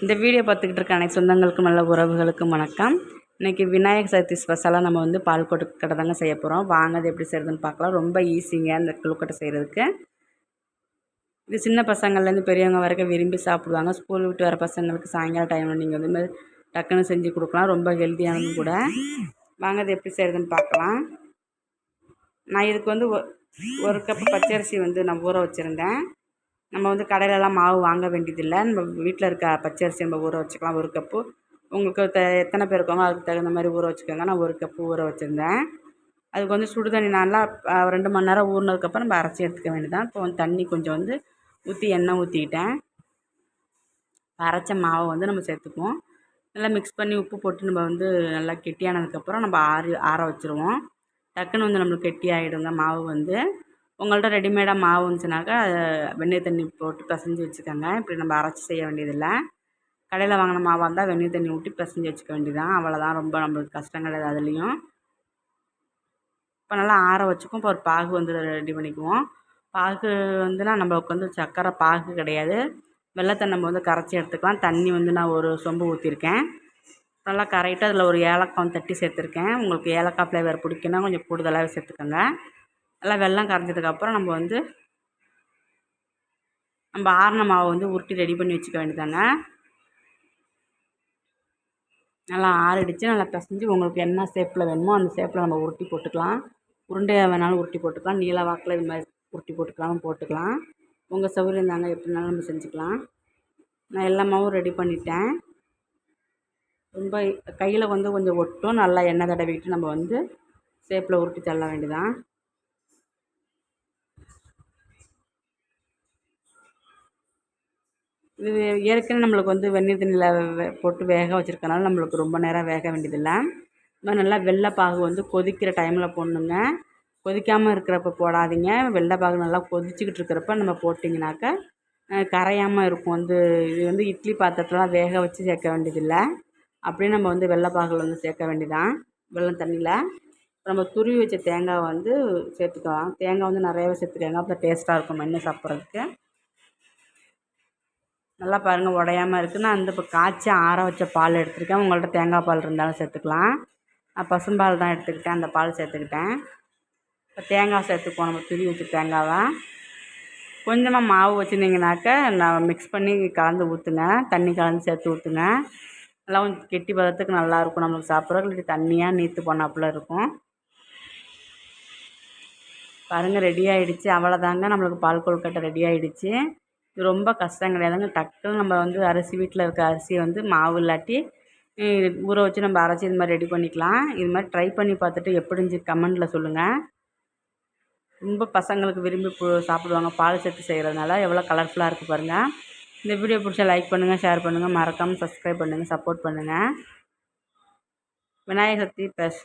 இந்த வீடியோ பார்த்துக்கிட்டு இருக்க அனைத்து சொந்தங்களுக்கும் நல்ல உறவுகளுக்கும் வணக்கம். இன்றைக்கி விநாயகர் சதுர்த்தி ஸ்பெஷலாக நம்ம வந்து பால் கொழுக்கட்டை தாங்க செய்ய போகிறோம் வாங்க எப்படி செய்கிறதுன்னு பார்க்கலாம். ரொம்ப ஈஸிங்க இந்த கொழுக்கட்டை செய்கிறதுக்கு இது சின்ன பசங்கள்லேருந்து பெரியவங்க வரைக்கும் விரும்பி சாப்பிடுவாங்க. ஸ்கூல் விட்டு வர பசங்களுக்கு சாயங்கால டைமில் நீங்கள் வந்து டக்குன்னு செஞ்சு கொடுக்கலாம். ரொம்ப ஹெல்த்தியானதும் கூட. வாங்க அது எப்படி செய்கிறதுன்னு பார்க்கலாம். நான் இதுக்கு வந்து ஒ- ஒரு கப்பு பச்சரிசி வந்து நான் ஊற வச்சுருந்தேன். நம்ம வந்து கடையிலலாம் மாவு வாங்க வேண்டியதில்லை. நம்ம வீட்டில் இருக்க பச்சரிசி நம்ம ஊற வச்சுக்கலாம் ஒரு கப்பு. உங்களுக்கு த எத்தனை பேர் இருக்காங்களோ அதுக்கு தகுந்த மாதிரி ஊற வச்சுக்கோங்க. நான் ஒரு கப்பு ஊற வச்சுருந்தேன். அதுக்கு வந்து சுடு தண்ணி நல்லா ரெண்டு மணி நேரம் ஊறினதுக்கப்புறம் நம்ம அரைச்சி எடுத்துக்க வேண்டியதான் இப்போ வந்து தண்ணி கொஞ்சம் வந்து ஊற்றி எண்ணெய் ஊற்றிக்கிட்டேன் அரைச்ச மாவை வந்து நம்ம சேர்த்துக்குவோம். நல்லா மிக்ஸ் பண்ணி உப்பு போட்டு நம்ம வந்து நல்லா கெட்டியானதுக்கப்புறம் நம்ம ஆறி ஆற வச்சுருவோம். டக்குன்னு வந்து நம்மளுக்கு கெட்டி ஆகிடுங்க மாவு வந்து. உங்கள்கிட்ட ரெடிமேடாக மாவு இருந்துச்சுனாக்கா வெந்நீர் தண்ணி போட்டு பிசைஞ்சு வச்சுக்கோங்க. இப்படி நம்ம அரைச்சி செய்ய வேண்டியதில்லை. கடையில் வாங்கின மாவாக இருந்தால் வெந்நீர் தண்ணி ஊற்றி பிசைஞ்சு வச்சுக்க வேண்டியதான் அவ்வளோதான் ரொம்ப நம்மளுக்கு கஷ்டம் கிடையாது அதுலேயும். இப்போ நல்லா ஆற வச்சுக்கும் இப்போ ஒரு பாகு வந்து ரெடி பண்ணிக்குவோம். பாகு வந்துன்னா நம்மளுக்கு வந்து சர்க்கரை பாகு கிடையாது. வெள்ளத்தை நம்ம வந்து கரைச்சி எடுத்துக்கலாம். தண்ணி வந்து நான் ஒரு சொம்பு ஊற்றிருக்கேன் நல்லா கரெக்டாக அதில் ஒரு ஏலக்காய் தட்டி சேர்த்துருக்கேன். உங்களுக்கு ஏலக்காய் ஃப்ளேவர் பிடிக்குன்னா கொஞ்சம் கூடுதலாகவே சேர்த்துக்கோங்க. நல்லா வெல்லம் கரைஞ்சதுக்கப்புறம் நம்ம வந்து நம்ம ஆறின மாவை வந்து உருட்டி ரெடி பண்ணி வச்சுக்க வேண்டியதாங்க நல்லா ஆறிடுச்சு. நல்லா பிசைஞ்சு உங்களுக்கு என்ன ஷேப்பில் வேணுமோ அந்த ஷேப்பில் நம்ம உருட்டி போட்டுக்கலாம். உருண்டையாக வேணாலும் உருட்டி போட்டுக்கலாம். நீள வாக்கில் இது மாதிரி உருட்டி போட்டுக்கலாம் போட்டுக்கலாம். உங்கள் சௌகரியம் தாங்க. எப்படினாலும் நம்ம செஞ்சுக்கலாம். நான் எல்லா மாவும் ரெடி பண்ணிட்டேன். ரொம்ப கையில் வந்து கொஞ்சம் ஒட்டும். நல்லா எண்ணெய் தடவிட்டு நம்ம வந்து ஷேப்பில் உருட்டி தள்ள வேண்டியதான் இது ஏற்கனவே நம்மளுக்கு வந்து வெந்நீர் தண்ணியில் போட்டு வேக வச்சுருக்கனால நம்மளுக்கு ரொம்ப நேரம் வேக வேண்டியதில்லை. இது மாதிரி நல்லா வெள்ளைப்பாகு வந்து கொதிக்கிற டைமில் போடணுங்க. கொதிக்காமல் இருக்கிறப்ப போடாதீங்க. வெள்ளைப்பாகு நல்லா கொதிச்சுக்கிட்டு இருக்கிறப்ப நம்ம போட்டிங்கனாக்கா கரையாமல் இருக்கும். வந்து இது வந்து இட்லி பாத்திரத்துலலாம் வேக வச்சு சேர்க்க வேண்டியதில்லை. அப்படியே நம்ம வந்து வெள்ளைப்பாகில் வந்து சேர்க்க வேண்டியதான் வெள்ளம் தண்ணியில். நம்ம துருவி வச்ச தேங்காய் வந்து சேர்த்துக்கலாம். தேங்காய் வந்து நிறையவே சேர்த்துக்கோங்க. அப்போ டேஸ்ட்டாக இருக்கும். மென்று சாப்பிட்றதுக்கு. நல்லா பாருங்கள் உடையாமல் இருக்குது நான் அந்த இப்போ காய்ச்சி ஆற வச்ச பால் எடுத்துருக்கேன். உங்கள்கிட்ட தேங்காய் பால் இருந்தாலும் சேர்த்துக்கலாம். நான் பசும்பால் தான் எடுத்துக்கிட்டேன். அந்த பால் சேர்த்துக்கிட்டேன். இப்போ தேங்காய் சேர்த்துக்குவோம் நம்ம துரி வச்சு தேங்காவை கொஞ்சமாக மாவு வச்சுருந்தீங்கனாக்கா நான் மிக்ஸ் பண்ணி கலந்து ஊற்றுங்க தண்ணி கலந்து சேர்த்து ஊற்றுங்க நல்லா கொஞ்சம் கெட்டி பதத்துக்கு நல்லாயிருக்கும் நம்மளுக்கு சாப்பிட்றதுக்கு. இல்லாட்டி தண்ணியாக நீத்து போனாப்புல இருக்கும். பாருங்கள் ரெடி ஆகிடுச்சு அவ்வளோதாங்க நம்மளுக்கு பால் கொழுக்கட்டை ரெடி ஆகிடுச்சு இது ரொம்ப கஷ்டம் கிடையாதுங்க. டக்குன்னு நம்ம வந்து அரிசி வீட்டில் இருக்க அரிசியை வந்து மாவு இல்லாட்டி ஊற வச்சு நம்ம அரைச்சி இது மாதிரி ரெடி பண்ணிக்கலாம். இது மாதிரி ட்ரை பண்ணி பார்த்துட்டு எப்படி இருந்துச்சு கமெண்டில் சொல்லுங்கள் ரொம்ப பசங்களுக்கு விரும்பி பு- சாப்பிடுவாங்க. பால் சேர்த்து செய்கிறதுனால எவ்வளோ கலர்ஃபுல்லாக இருக்குது பாருங்கள் இந்த வீடியோ பிடிச்சா லைக் பண்ணுங்கள் ஷேர் பண்ணுங்கள் மறக்காமல் சப்ஸ்கிரைப் பண்ணுங்கள் சப்போர்ட் பண்ணுங்கள் விநாயகர் சக்தி ப்ளஸ்